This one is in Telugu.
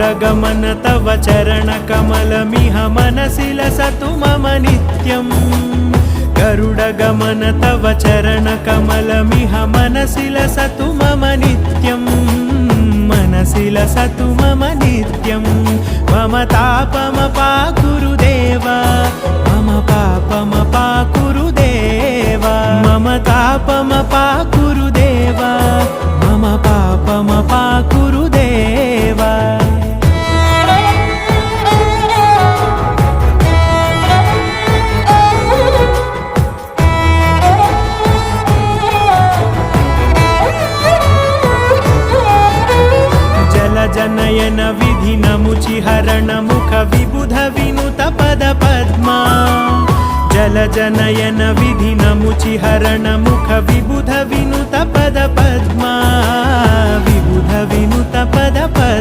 చూడగమన తవ చరణ కమలమిహ మనసిల సతు మమ నిత్యం గరుడగమన తవ చరణ కమలమిహ మనసిల సతు మమ నిత్యం. మనసిల సతు మమ నిత్యం. మమ తాపమ పాకురుదేవా మమ పాపమ పాకురుదేవా మమ తాపమ పాకు నయన విధినము చిహరణ ముఖ విబుధ వినుత పద పద్మా. జల జనయన విధినము చిహరణ ముఖ విబు